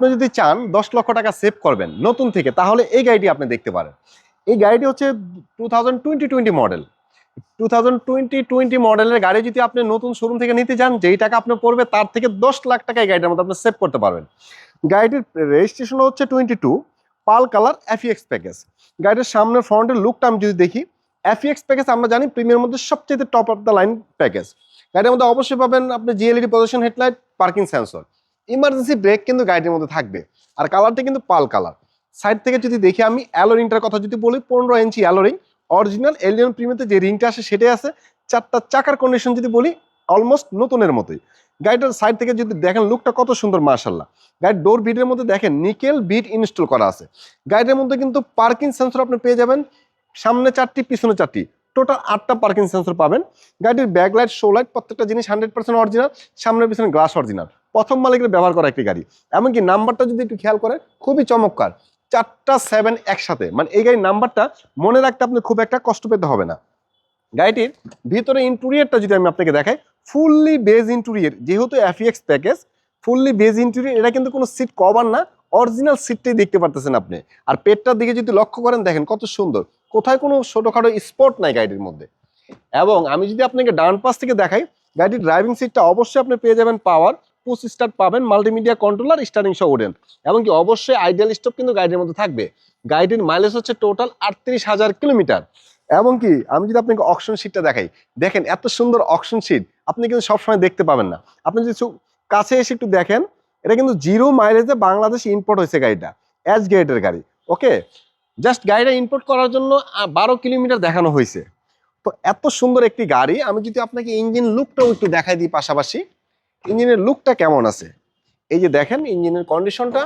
আপনি যদি চান দশ লক্ষ টাকা সেভ করবেন নতুন থেকে, তাহলে এই গাড়িটি আপনি দেখতে পারেন। এই গাড়িটি হচ্ছে two thousand twenty twenty model two thousand twenty twenty মডেলের গাড়ি যদি আপনি নতুন শোরুম থেকে নিতে যান, যেই টাকা আপনার পড়বে, তার থেকে দশ লাখ টাকা এই গাড়িটার মধ্যে আপনি সেভ করতে পারবেন। গাড়িটির রেজিস্ট্রেশন হচ্ছে twenty two pearl colour F X package গাড়ির সামনের ফ্রন্টের লুকটা আমি যদি দেখি এফিএক্স প্যাকেজ আমরা জানি প্রিমিয়ার মধ্যে সবচেয়ে top of the line package গাড়ির মধ্যে অবশ্যই পাবেন আপনি G LED position headlight parking sensor emergency brake কিন্তু গাড়ির মধ্যে থাকবে। আর কালারটা কিন্তু পাল কালার সাইড থেকে যদি দেখি আমি অ্যালোরিংটার কথা যদি বলি, পনেরো ইঞ্চি অ্যালোরিং অরিজিনাল এলিয়ন প্রিমিয়াতে যে রিংটা আসে সেটাই আছে। চারটা চাকার কন্ডিশন যদি বলি অলমোস্ট নতুনের মতোই। গাড়িটার সাইড থেকে যদি দেখেন লুকটা কত সুন্দর মার্শাল্লাহ গাড়ির ডোর বিটের মধ্যে দেখেন নিকেল বিট ইনস্টল করা আছে। গাড়িটার মধ্যে কিন্তু পার্কিং সেন্সর আপনি পেয়ে যাবেন। সামনে চারটি, পিছনে চারটি। টোটাল আটটা পার্কিং সেন্সর পাবেন। গাড়ির ব্যাক লাইট শো লাইট প্রত্যেকটা জিনিস হান্ড্রেড পার্সেন্ট অরিজিনাল সামনের পিছনে গ্লাস অরিজিনাল প্রথম মালিকের ব্যবহার করা একটি গাড়ি। এমনকি নাম্বারটা যদি একটু খেয়াল করেন, খুবই চমৎকার। চারটা সেভেন একসাথে। মানে এই গাড়ির নাম্বারটা মনে রাখতে আপনি খুব একটা কষ্ট পেতে হবে না। গাড়িটির ভিতরে ইন্টেরিয়রটা যদি আমি আপনাকে দেখাই ফুললি বেজ ইন্টুরিয়ার যেহেতু F X package fully beige interior এটা কিন্তু কোনো সিট কভার না অরিজিনাল সিটটাই দেখতে পারতেছেন আপনি। আর পেটটার দিকে যদি লক্ষ্য করেন, দেখেন কত সুন্দর। কোথায় কোনো ছোটোখাটো স্পট নাই গাড়িটির মধ্যে। এবং আমি যদি আপনাকে ডান পাশ থেকে দেখাই, গাড়িটির ড্রাইভিং সিটটা অবশ্যই আপনি পেয়ে যাবেন পাওয়ার পুশ স্টার্ট পাবেন মাল্টিমিডিয়া কন্ট্রোলার স্টারিং সহ ওডেন এমনকি অবশ্যই আইডিয়াল স্টপ কিন্তু গাড়ির মধ্যে থাকবে। গাড়িটির মাইলেজ হচ্ছে টোটাল আটত্রিশ হাজার কিলোমিটার। এমনকি আমি যদি আপনাকে অকশন সিটটা দেখাই, দেখেন এত সুন্দর অকশন সিট আপনি কিন্তু সবসময় দেখতে পাবেন না। আপনি যদি কাছে এসে একটু দেখেন, এটা কিন্তু জিরো মাইলেজে বাংলাদেশ ইম্পোর্ট হয়েছে গাড়িটা এস গেটের গাড়ি ওকে জাস্ট গাড়িটা ইম্পোর্ট করার জন্য বারো কিলোমিটার দেখানো হয়েছে। তো এত সুন্দর একটি গাড়ি, আমি যদি আপনাকে ইঞ্জিন লুকটাও একটু দেখাই দিই পাশাপাশি। ইঞ্জিনের লুকটা কেমন আছে? এই যে দেখেন, ইঞ্জিনের কন্ডিশনটা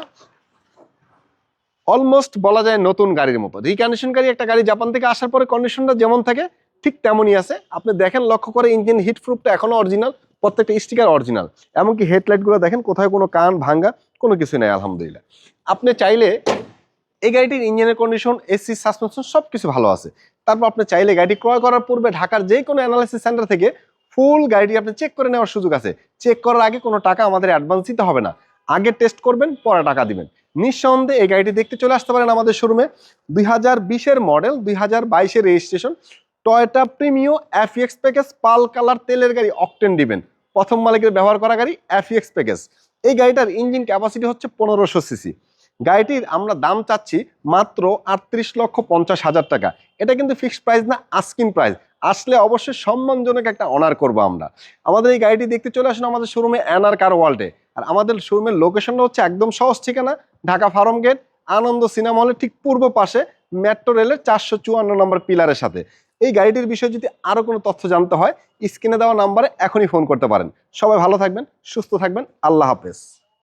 অলমোস্ট বলা যায় নতুন গাড়ির মতো। রিকন্ডিশন গাড়ি একটা গাড়ি জাপান থেকে আসার পরে কন্ডিশনটা যেমন থাকে, ঠিক তেমনই আছে। আপনি দেখেন, লক্ষ্য করে ইঞ্জিন হিট প্রুফটা এখনও অরিজিনাল প্রত্যেকটা স্টিকার অরিজিনাল এমনকি হেডলাইটগুলো দেখেন, কোথায় কোনো কান ভাঙ্গা, কোনো কিছু নেই, আলহামদুলিল্লাহ। আপনি চাইলে এই গাড়িটির ইঞ্জিনের কন্ডিশন এসি সাসপেনশন সব কিছু ভালো আছে। তারপর আপনি চাইলে গাড়ি ক্রয় করার পূর্বে ঢাকার যে কোনো অ্যানালাইসিস সেন্টার থেকে ফুল গাড়িটি আপনি চেক করে নেওয়ার সুযোগ আছে। চেক করার আগে কোনো টাকা আমাদের অ্যাডভান্স দিতে হবে না। আগে টেস্ট করবেন, পরে টাকা দিবেন। নিঃসন্দেহে এই গাড়িটি দেখতে চলে আসতে পারেন আমাদের শোরুমে দুই হাজার বিশের মডেল দুই হাজার বাইশের registration Toyota Premio F X package pearl colour তেলের গাড়ি অকটেন দিবেন। প্রথম মালিকের ব্যবহার করা গাড়ি এফিএক্স প্যাকেজ এই গাড়িটার ইঞ্জিন ক্যাপাসিটি হচ্ছে পনেরোশো সিসি। গাড়িটির আমরা দাম চাচ্ছি মাত্র আটত্রিশ লক্ষ পঞ্চাশ হাজার টাকা। এটা কিন্তু ফিক্সড প্রাইস না আস্কিন প্রাইস আসলে অবশ্যই সম্মানজনক একটা অনার করব আমরা। আমাদের এই গাড়িটি দেখতে চলে আসুন আমাদের শোরুমে অ্যানার কার ওয়ার্ল্ডে আর আমাদের শোরুমের লোকেশনটা হচ্ছে একদম সহজ ঠিকানা, Dhaka farm gate, Ananda cinema হলের ঠিক পূর্ব পাশে মেট্রো রেলের চারশো চুয়ান্ন নম্বর পিলারের সাথে। এই গাড়িটির বিষয়ে যদি আরও কোনো তথ্য জানতে হয় স্ক্রিনে দেওয়া নাম্বারে এখনই ফোন করতে পারেন। সবাই ভালো থাকবেন, সুস্থ থাকবেন, আল্লাহ হাফেজ।